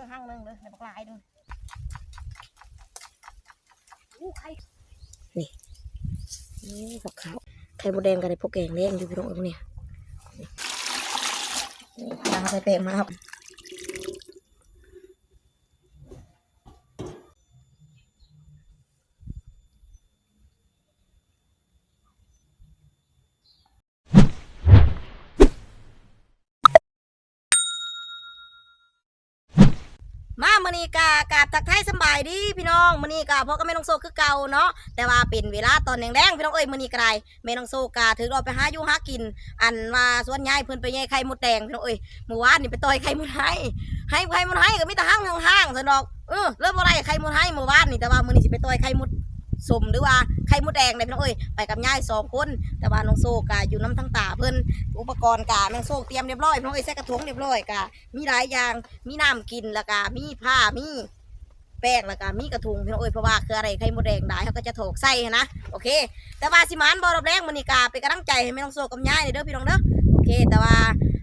ด้อห้างนึงเด้อในบักลายด้ออู้ไข่นี่กักขาวไข่มดแดงกับไอ้พวกแกงแดงอยู่พี่น้องเอ้ยพวกเนี่ยนี่ตาใส่แป้งมาครับ มามื้อนี้กากราบทักทายดีพี่น้องมื้อนี้กาพ่อกับแม่น้องโซคือเก่าเนาะแต่ว่าเป็นเวลาตอนแดงๆพี่น้องเอ้ยมื้อนี้ก็ได้แม่น้องโซกาถือเราไปหาอยู่หากิน อันว่าส่วนใหญ่เพิ่นไปแย่ไข่มดแดงพี่น้องเอ้ยเมื่อวานนี่ไปต่อยไข่มดให้ให้ไข่มดให้ก็มีแต่ห้างห้างๆซะดอกเออเริ่มบ่ได้ไข่มดให้เมื่อวานนี่แต่ว่ามื้อนี้สิไปต่อยไข่มดสมหรือว่าไข่มดแดงเลยพี่น้องเอ้ยไปกับย่ายสองคน แต่ว่าน้องโซกาอยู่น้ำทั้งตาเพิ่นอุปกรณ์กาแม่น้องโซเตรียมเรียบร้อยพี่น้องเอ้ยใส่กระถงเรียบร้อยกามีหลายอย่างมีน้ำกินแล้วก็มีผ้ามี แป้งแล้วก็มีกระทุงพี่น้องเอ้ยเพราะว่าคืออะไรไข่มดแดงได้เขาก็จะโถกใส่นะโอเค แต่ว่าสิมานบอรอบแรกมันนี่กาเป็นกำลังใจให้แม่น้องโซกับยายเด้อพี่น้องเด้อโอเค แต่ว่า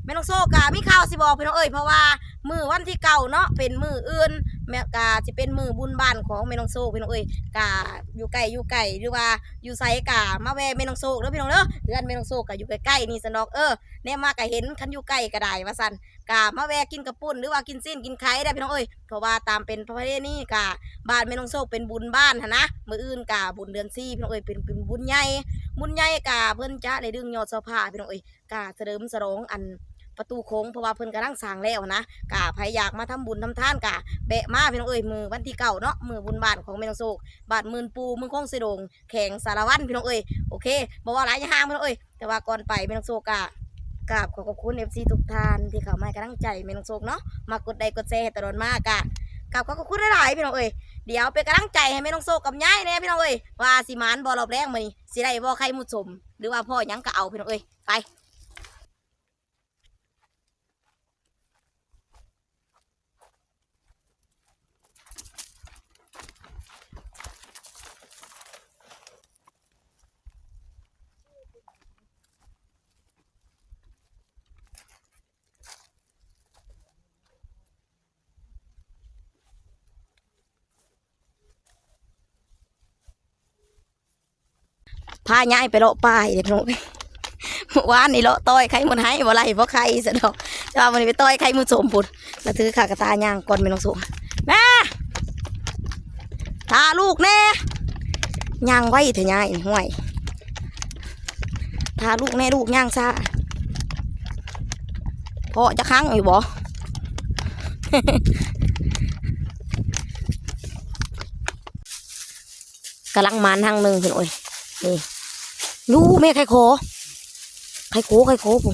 แม่น้องโซกามีข่าวสิบอกพี่น้องเอ้ยเพราะว่ามือวันที่เก่าเนาะเป็นมืออื่นแม่กาจะเป็นมือบุญบ้านของแม่น้องโซพี่น้องเอ้ยกาอยู่ไกลอยู่ไกลหรือว่าอยู่ไสกามาแวะแม่น้องโซเด้อพี่น้องเด้อเดือนแม่น้องโซกาอยู่ใกล้ๆนี่สนอกเออแน่มากก็เห็นคันอยู่ใกล้ก็ได้ว่าซั่น กามาแวะกินกระปุ่นหรือว่ากินสิ้นกินไข่ได้พี่น้องเอ้ยเพราะว่าตามเป็นประเพณีกาบ้านแม่น้องโซกเป็นบุญบ้านหนนะมืออื่นกาบุญเดือนสี่พี่น้องเอ้ยเป็นเป็นบุญใหญ่บุญใหญ่กาเพิ่นจะได้ดึงยอดเสาผ้าพี่น้องเอ้ยกาเสริมสรองอันประตูโค้งเพราะว่าเพิ่นกำลังสร้างแล้วนะกาใครอยากมาทำบุญทำทานกาแบะมาพี่น้องเอ้ยมือวันที่เก่าเนาะมือบุญบ้านของแม่น้องโซกบาทมื่นปูมือคงเสดงแข่งสารวัตรพี่น้องเอ้ยโอเคบอกว่าหลายอย่างพี่น้องเอ้ยแต่ว่าก่อนไปแม่น้องโซกา กราบขอขอบคุณ FC ทุกท่านที่เข้ามาให้กำลังใจเม่น้องโซกเนาะมากดไลค์กดแชร์ให้ตลอดมากกะกราบขอขอบคุณหลายๆพี่น้องเอ้ยเดี๋ยวเป็นกำลังใจให้เม่น้องโซกับยายแน่พี่น้องเอ้ยว่าสิมานบอรอบแรกมานี่สิได้บอใครมุดสมหรือว่าพ่อยังก็เอาพี่น้องเอ้ยไป พายายไปเลาะป้ายเด้อพี่น้องเอ้ยเมื่านนี่เลาะต้อยใครมันให้บ่ไรเพราะใครซะดอกแต่ว่ามื้อนี้ไปต้อยใครมุดสมพุ่นแล้วถือขากระตาย่างก่อนแม่น้องโซแม่ทาลูกแน่ย่างไว้เถอะยายห่วยทาลูกแน่ลูกย่างซาพ่อจะค้างอยู่บ่กำลังมันทางหนึ่งเห็นโอ้ยนี่ รู้แม่ไข่โครข่โคไข่โคผู้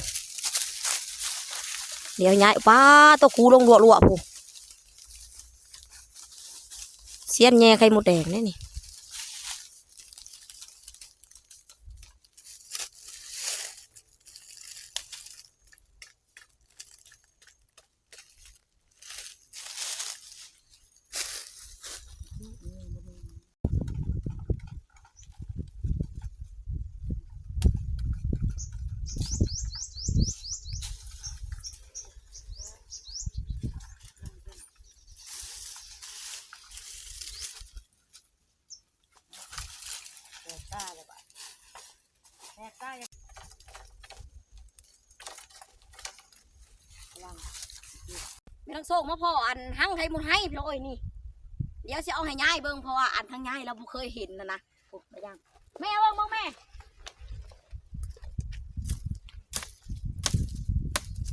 เดี๋ยวย้ายป้าตัวคูลงรัวๆผู้เสียนแย่ใครหมดแดงนี่นี่ ไม่ต้องโศกมาพ่ออันหั่งไข่หมดให้พี่น้องเอ้ยนี่ เดี๋ยวจะเอาให้ย้ายเบิ่งเพราะว่าอันทั้งย้ายเราบ่เคยเห็นนะนะโอ้ไม่ยังแม่เบิ่งเบิ่งแม่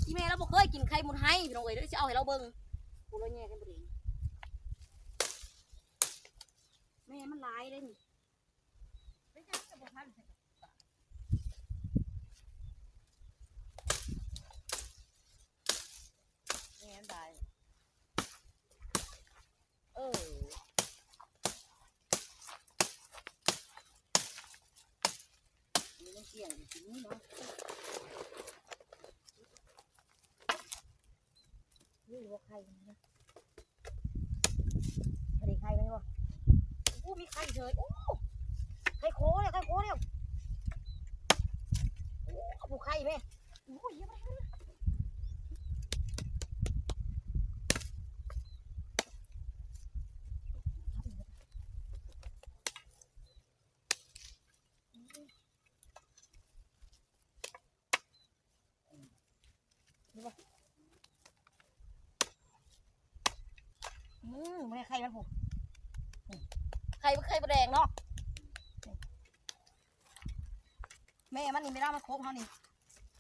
ที่แม่เราบ่เคยกินไข่หมดให้พี่น้องเอ้ยเดี๋ยวจะเอาให้เราเบิ่งกูเลยแย่กันบ่ดีแม่มันหลายเลยนี่ แม่นได้ ออมีน้ำเกี่ยงอยู่ที่นี่เนาะนี่หัวไข่นะพอดีไข่ไหมวะโอ้มีไข่เฉยโอ้ไข่โค้เนี่ยไข่โค้เนี่ยโอ้ผูไข่แม่โอ้ยเยอะไปเลย อืมไม่ได้ไข่มันผูไข่มันไข่ประแดง เนาะแม่มันนี่ไม่ได้มาครบเขานี่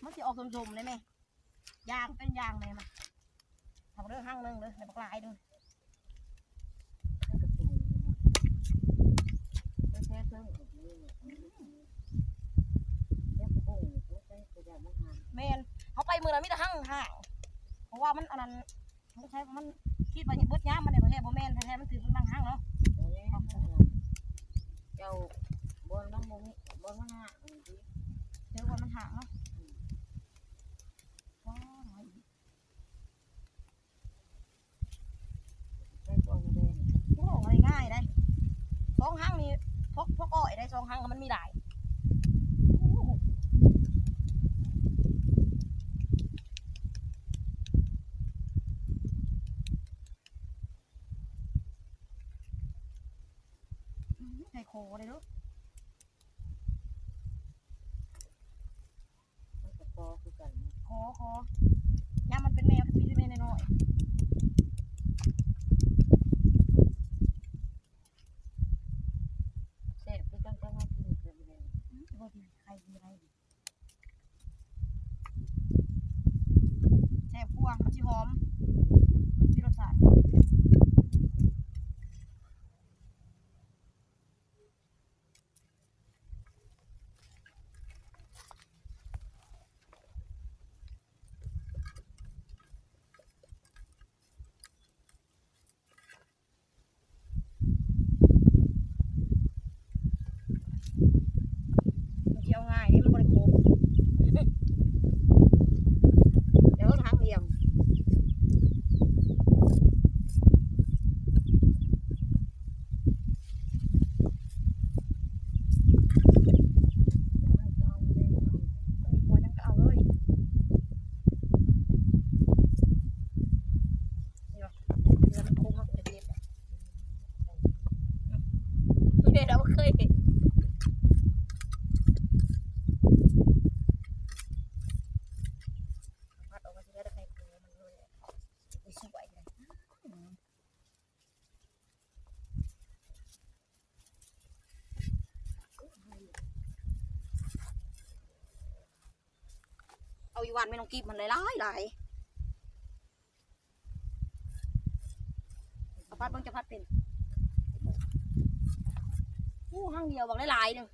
มันสิออกสมๆเลยแม่ยางเป็นยางเลยมันทำเรื่องห้างหนึงเลยในปลายดูแค่เครื่องของนี่แค่โป่งก็ใช้กระดาษมะขามแม่นเขาไปมือนั้นมีแต่ห้างห่างเพราะว่ามันอันนั้นมันใช้มันคิดว่าเบิดย้ำมันในประเทศบ่แม่นแท้ๆมันถือมันบางห้างเนาะแล้ว เจ้าบนน้ำมันบนมันาวเดี๋ยวว่ามันห่างเนาะว้าวใช้ตัวแดงโอ้อะไรง่ายได้สองห้างนี่พกพกอ้อยได้สองห้างก็มันมีหลายโอ้โห คอเลยเนาะ มันก็พอคือกัน คอคอย่ามันเป็นแมวพี่เป็นแมวน้อย แซ่บคือจังจังมากินกันเลย ๆอืมบ่ดีใครดีอะไรดีแซ่บกว่ามันสิหอมมีรสชาติมันสิเอาง่ายนี่มันบ่ได้โคกเดี๋ยวทางเหลี่ยม มันก็เอาแดงเอา หัวจังก็เอาเลยนี่วะเดี๋ยวมันโค้งเข้าไปเจ็บนี่เด็ดเราเคยเห็นพัดออกมาทีละได้ใครกลัวมันเลยไปสวยเลย เอาอีวันไม่ต้องกีบมันหลายหลายเอาพัดเบิ่งจะพัดเป็นอู้ห้างเดียวบอกหลายๆหนึ่ง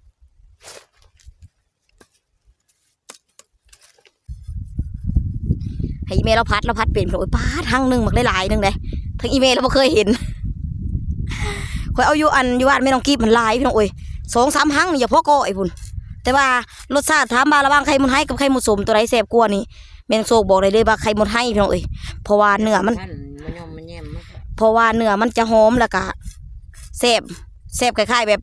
ให้อีเมลเราพัดเราพัดเป็นโอ้ยป้าดห้างหนึ่งบอกหลายๆหนึ่งเลยทั้งอีเมลเราไม่เคยเห็นคอยเอาอยู่อันอยู่วันไม่ต้องกีบมันหลายพี่น้องโอ้ยสองสามห้างอย่าพ่อก็ไอ้พุ่น แต่ว่ารสชาติถามบาระหว่างไข่มุนให้กับไข่มุนสมตัวไหนแซ่บกว่านี่แมงโซกบอกเลยเลยว่าไข่มุนให้พี่น้องเอ้ยเพราะว่าเนื้อมันท่านมันยอมมันแย้มมันก็เพราะว่าเนื้อมันจะหอมแล้วก็แซ่บแซ่บคล้ายๆแบบ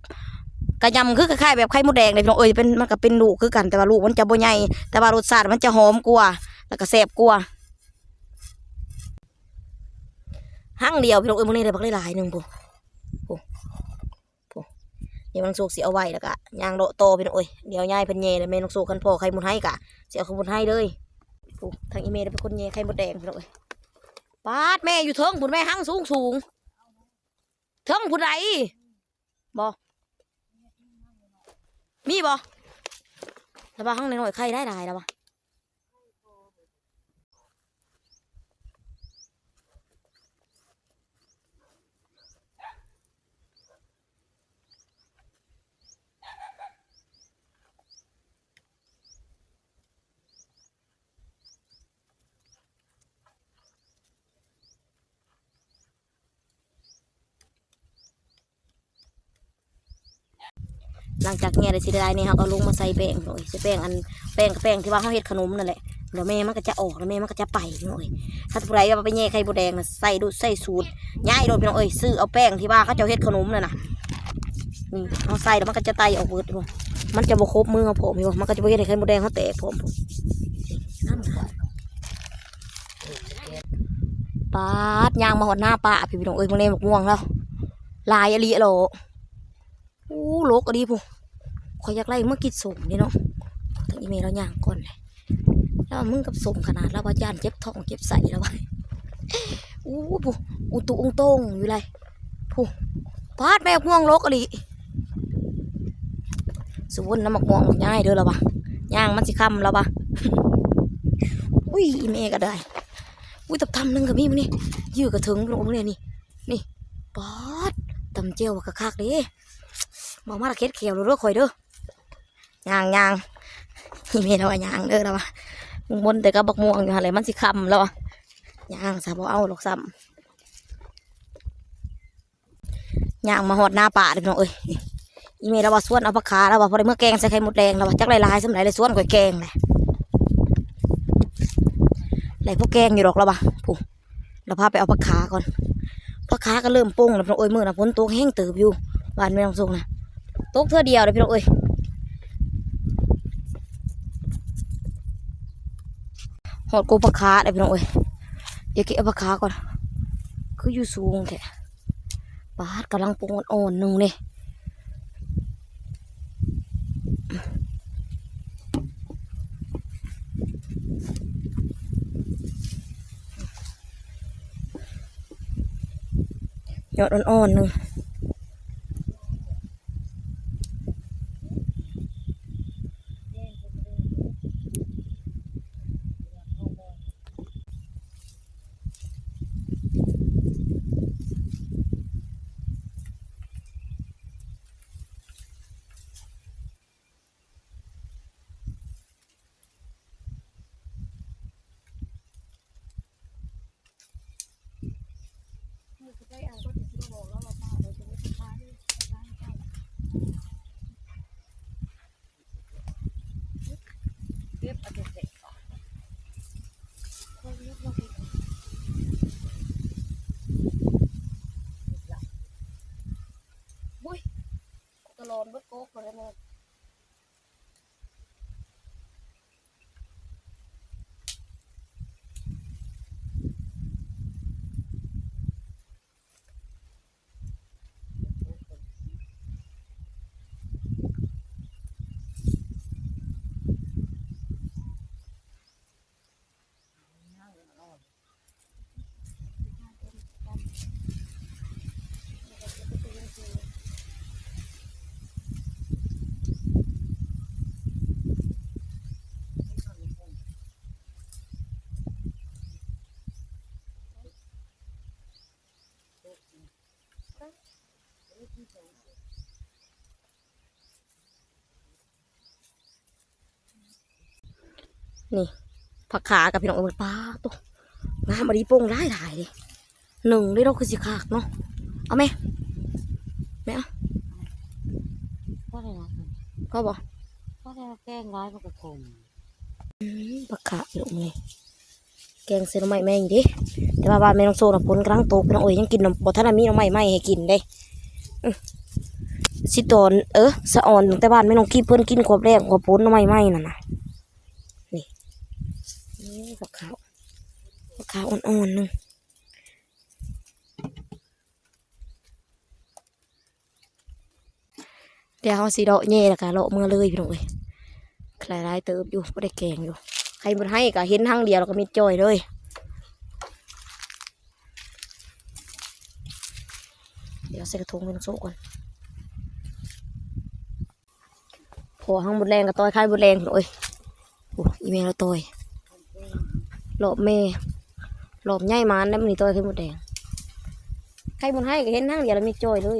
กระยำคือคล้ายๆแบบไข่มดแดงเลยพี่น้องเอ้ยเป็นมันก็เป็นลูกคือกันแต่ว่าลูกมันจะบ่ใหญ่แต่ว่ารสชาติมันจะหอมกว่าแล้วก็แซ่บกว่าหั่งเดียวพี่น้องเอ้ยมื้อนี้ได้บักหลายๆหนึงปุ๊ปุ๊ปุ๊ เดี๋ยวมันสุกสิเอาไว้แล้วก็ยางโลโตเป็นโอ้ยเดี๋ยวยายเพนเย่เลยแม่น้องสุกกันพ่อไข่มดให้กะสิเขาไข่มดให้เลยปุ๊ทางอีเมลเป็นคนเย่ไข่มดแดงเป็นโอ้ยปาดแม่อยู่เทิงผุนแม่หั่งสูงสูงเทิงผุนไหนบอมีบอแล้วบาข้างหน่อยใครได้หลายแล้วบ่ หลังจากเงี้ยได้สิได้นี่เขาก็ลงมาใส่แป้งหน่อยใส่แป้งอันแป้งกับแป้งที่ว่าเขาเฮ็ดขนมนั่นแหละเดี๋ยวแม่มันก็จะออกแล้วแม่มันก็จะไปพี่อยถ้าผู้ใดว่าไปแย่ไข่บัวแดงนะใส่ดูใส่สูตรย้ายโดนพี่น้อยซื้อเอาแป้งที่ว่าเขาจะเฮ็ดขนมนั่นน่ะนี่เขาใส่แล้วมันก็จะไตออกเบิดมันจะบ่ครบมือเขาผมอยู่มันก็จะบ่เฮ็ดให้ไข่บัวแดงเขาแตกผมปาดยางมาหอดหน้าป้าพี่พี่น้องเอ้ยมึงเล่นหมกม่วงแล้วลายอะลีโหลอู้ โลกอดีผู้ขอยอยากไล่เมื่อกิดส่งนี่เนาะทางอีเมลเราย่างก่อนเลยแล้วมึงกับส่งขนาดแล้วว่าย่านเจ็บท้องเจ็บใส่แล้ววะอู้ผู้อุตุองตงอยู่ไรผู้พาดแม่ม่วงลกอะลิสวนน้ำหมักม่วงหมักง่ายเด้อละวะย่างมันสิคำแล้วปะอุ้ยอีเมก็ได้อุ้ยตับทำหนึงกับมีมันนี่ยื้อกระถึงลงเลยนี่นี่ปอดตำเจียวกะคักเด้ บอกมาละเค็ดเขียวเด้อคอยเด้อยางยางอีเมเราว่ายางเด้อแล้วะบนแต่ก็บักม่วงอยู่อะไรมันสิคำแล้วะยางซะบ่เอาหรอกซ้ำยางมาหอดหน้าป่าเด้อพี่น้องเอ้ยนี่อีเมเราว่าส่วนเอาปลาคาแล้วว่าพอได้เมื่อแกงใส่ไข่มดแดงแล้วว่าจักหลายสำหรับเลยส่วนก่อยแกงเลยไหลพวกแกงอยู่ดอกแล้วปะผู้เราพาไปเอาผักขาก่อนผักขาก็เริ่มป่งแล้วน้องเอ้ยมือนะฝนตกแห้งเติบอยู่บ้านไม่ต้องส่งนะ ตกเท่าเดียวเลยพี่น้องเอ้ยหอดกูผักขาเลยพี่น้องเอ้ยเดี๋ยวเก็บเอาผักขาก่อน คืออยู่สูงแท้ปาดกำลังป่งอ่อนๆหนึ่งเนี่ยยอดอ่อนๆหนึ่ง ตลอนเบิดโก๊กเลยแม่ นี่ผักขากับพี่น้องเอ้ยปลาตัวงามมาดีโป่งได้ถ่ายดิหนึ่งได้เราคือสิขากเนาะเอาไหมไม่เอาก็เลยนะก็บอกก็เลยแกล้งร้ายมันก็คมผักขาพี่น้องเลย แกงเส้นหน่อไม้แม่งดิแต่ว่าบ้านแม่น้องโซ่น่ะผลกำลังโตพี่น้องเอ้ยยังกินนมบ่ทันมีหน่อไม้ไหม้ให้กินเด้สิตอนเออสะอ่อนแต่บ้านแม่น้องกี้เพิ่นกินขวบแรกขวบผลหน่อไม้ไหม้นั่นน่ะนี่นี่ผักขาวผักขาวอ่อนๆหนึงเดี๋ยวเขาสีดอกเย่ละกะเลาะเมื่อเลยพี่น้องเอ้ยคลายลายเติบอยู่ไม่ได้แกงอยู่ ใครมันให้กะเห็นทั้งเดียวแล้วก็มีจอยเลยเดี๋ยวใส่กระทงเป็นโซ่ก่อนพอห้างบดแรงกับต้อยไข่บดแรงพี่น้องเอ้ยโอ้อีเมลเราต้อยหลบเมหลบใหญ่มันได้มันนี่ต้อยไข่บดแดงใครมันให้ก็เห็นทั้งเดียวแล้วมีจอยเลย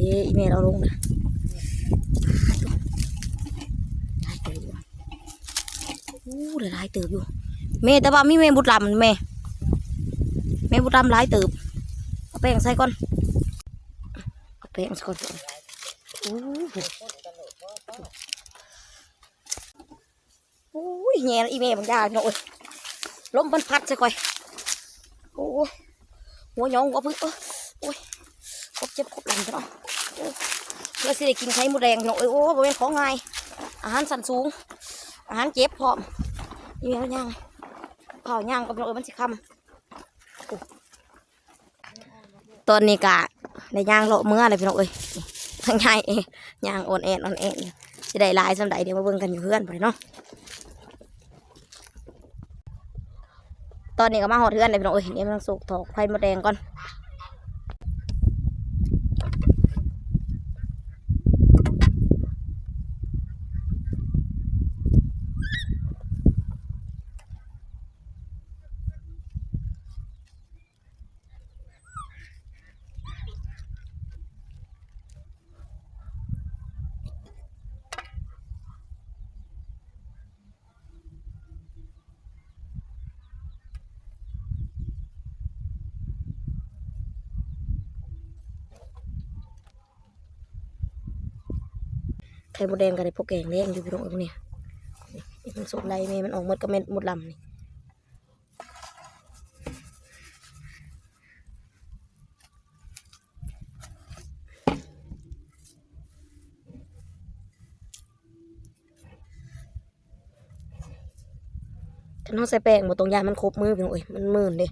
นี่อีเมลเอาลงนะอู้หลายเติบอยู่แม่แต่ว่ามีแม่บุตรลำแม่แม่บุตรลำหลายเติบเอาแป้งใส่ก่อนเอาแป้งใส่ก่อนอู้หูอู้ยแง่อีเมลบางอย่างเนาะโอ้ยลมมันพัดใส่ก่อยโอ้หัวหยองหัวพึ่งเอ้ยโอ้ยครบเจ็บครบหลังเนาะ เพื่อสิได้กินไข่มดแดงเนาะโอ้ยโอ้บ่เป็นของง่ายอาหารสันสูง อาหารเจ็บพร้อมนี่แล้วย่างเผาย่างกับเนาะเอ้ยมันสิคำตอนนี้กะได้ย่างเลาะเมื่อเลยพี่น้องเอ้ยทั้งย่างเองย่างอ่อนแอนอ่อนแอนจะได้ลายสำใดเดี๋ยวมาเบิ่งกันอยู่เพื่อนไปเนาะตอนนี้ก็มาหอดเพื่อนเลยพี่น้องเอ้ยนี่มันสุกถอกไข่มดแดงก่อน ข่มดแดงกับไอ้พวกแกงแดงอยู่พี่น้องเอ้ยเนี่ยนี่มันสุกไรแม่มันออกหมดก็เม็ดหมดลำนี่คันเขาใส่แป้งหมดตรงยามันครบมือพี่น้องเอ้ยมันมื่นเด้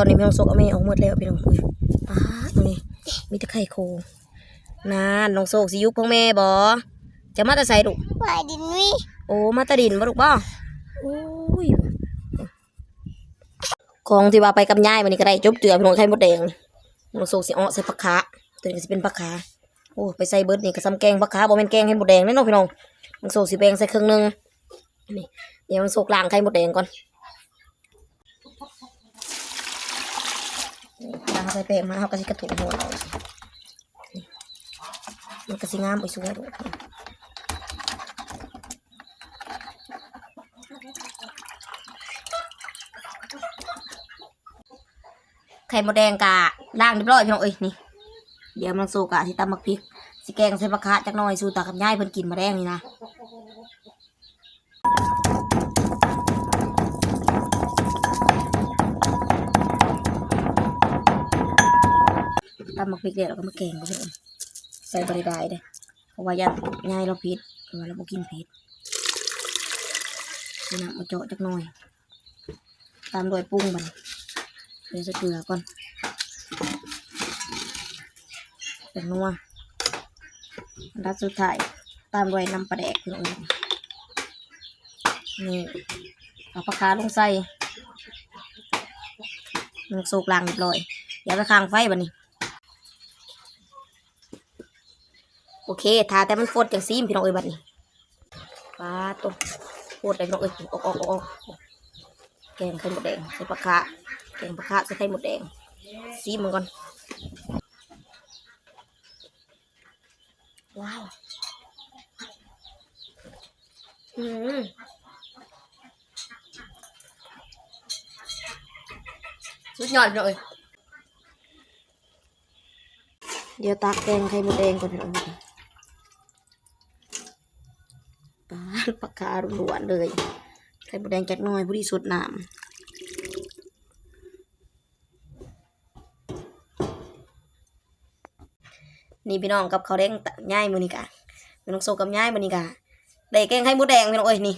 อนนี้พี่น้องโซกเอาไม่ออกหมดแล้วพี่น้องอุ้ยป้าตรงนี้มีแต่ไข่โค นานน้องโซกสิยุบพ่อแม่บอจะมาแต่ใส่ลูกไปดินวิโอ้มาแตะดินบ่ลูกบ่โอ้ยของที่ว่าไปกับยายวันนี้ก็ได้จบเจือพี่น้องไข่มดแดงนี่น้องโซสิอ้อใส่ผักขาตัวนี้ก็สิเป็นผักขาโอ้ไปใส่เบิดนี่ก็ซ้ำแกงผักขาบ่แม่นแกงไข่มดแดงแน่เนาะพี่น้องน้องโซสิแบ่งใส่ครึ่งหนึงนี่เดี๋ยวน้องโซล้างไข่มดแดงก่อน นี่ล้างใส่แป้งมาเฮาก็สิกระถุงหัวเอามันก็สิงามไปสวยดูไข่มดแดงกะล่างเรียบร้อยพี่น้องเอ้ยนี่ เดี๋ยวมันสูกะที่ตำมักพริกสิแกงใส่ปลาคะจักหน่อยสูตากับย่ายเพิ่นกินมาแดงนี่นะ ตำมักพริกเดียวเราก็มาแกงกันพี่น้องใส่บริได้เด้อเพราะว่ายันย่ายเราพิษเพราะว่าเราบ่กินเผ็ดนี่นะมาเจาะจักหน่อย ตามด้วยปรุงมันเดี๋ยวจะเกลือก่อนเป็นนัวอัดสุดท้ายตามด้วยน้ำปลาแดกพี่น้องนี่เอาปลาคาลงใส่มันสุกลางเรียบร้อยเดี๋ยวไปค้างไฟบันนี้ โอเคทาแต่มันฟดจังซีมพี่น้องเอ้ยบัดนี้ปลาตัวฟดเลยพี่น้องเอ้ยออกออกออกแกงไข่หมดแดงใส่ปลาคาแกงปลาคะใส่ไข่หมดแดงซีมันก่อน ว้าวอืมสุดยอดเลยเดี๋ยวตักแกงไข่หมดแดงก่อนพี่น้อง ปาปลาคาล้วนเลยไข่หมดแดงจักน้อยผู้ดีสุดน้ำนี่พี่น้องกับเขาวแดงย่ายมือนี่กะพี่น้องโซกับย่ายมือนี่กะได้แกงไข่มดแดงพี่น้องเอ้ยนี่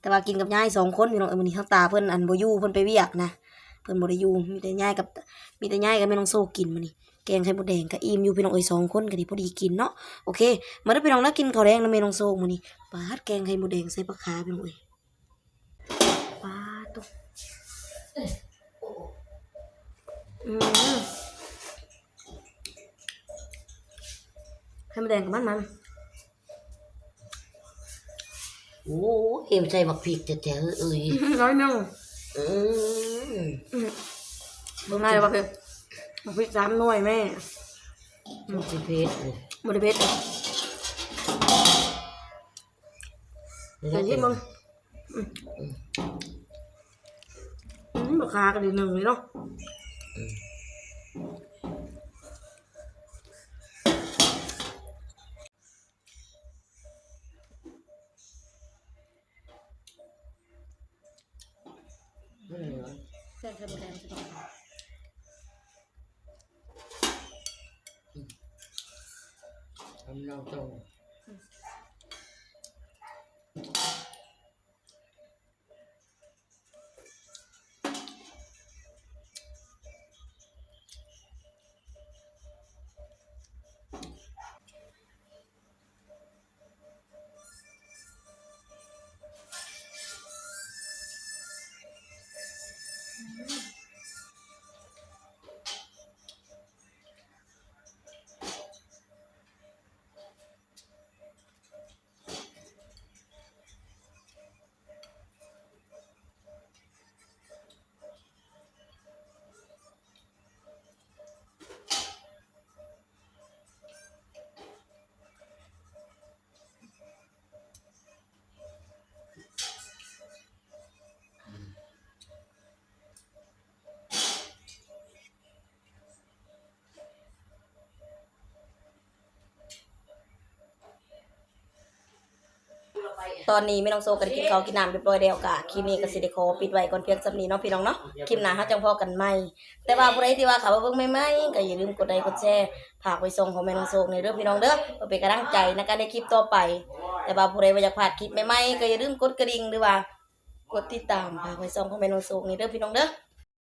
แต่ว่ากินกับย่ายสองคนพี่น้องเอ้ยมือนี้ข้างตาเพิ่อนอันโบยูเพิ่อนไปเวียกนะเพิ่อนโบได้ยูมีแต่ย่ายกับมีแต่ย่ายกับแม่น้องโซกินมือนี้ แกงไข่มดแดงกับอิ่มอยู่พี่น้องเอ้ยสองคนก็ดีพอดีกินเนาะโอเค มาเด้อพี่น้องแล้วกินข้าวแดงนำแม่น้องโซมื้อนี้ปาดแกงไข่มดแดงใส่ปลาคาพี่น้องเอ้ยปาดตุ๊อืมไข่มดแดงกับมันมันโอ้เอ็มใส่บักพริกแต่แต่เอ้ยร้อยหนึ่งอืมเบิ่งได้เลยป่ะเพื่อน มาพริกสามหน่วยแม่มันสิเพชรเลยบริเพชรเดี๋ยวที่มึงอืมอืมราคากันดีหนึ่งเลยเนาะแซ่บแซ่บแซ่บแซ่บทำเราต ตอนนี้ไม่ต้องโซกันกินข้าวกินน้ำเรียบร้อยแล้วกะคลิปนี้ก็สิได้ขอปิดไว้ก่อนเพียงสำนี้เนาะพี่น้องเนาะคลิปหน้าเฮาจังพอกันใหม่ แต่ว่าผู้ใดที่ว่าเขามาเบิ่งใหม่ๆก็อย่าลืมกดไลค์กดแชร์ฝากไปส่งของแม่น้องโซในเด้อพี่น้องเด้อเพื่อเป็นกำลังใจในการได้คลิปต่อไป แต่ว่าผู้ใดว่าอยากพลาดคลิปใหม่ๆก็อย่าลืมกดกระดิ่งหรือว่ากดติดตามฝากไปส่งของแม่น้องโซในเด้อพี่น้องเด้อ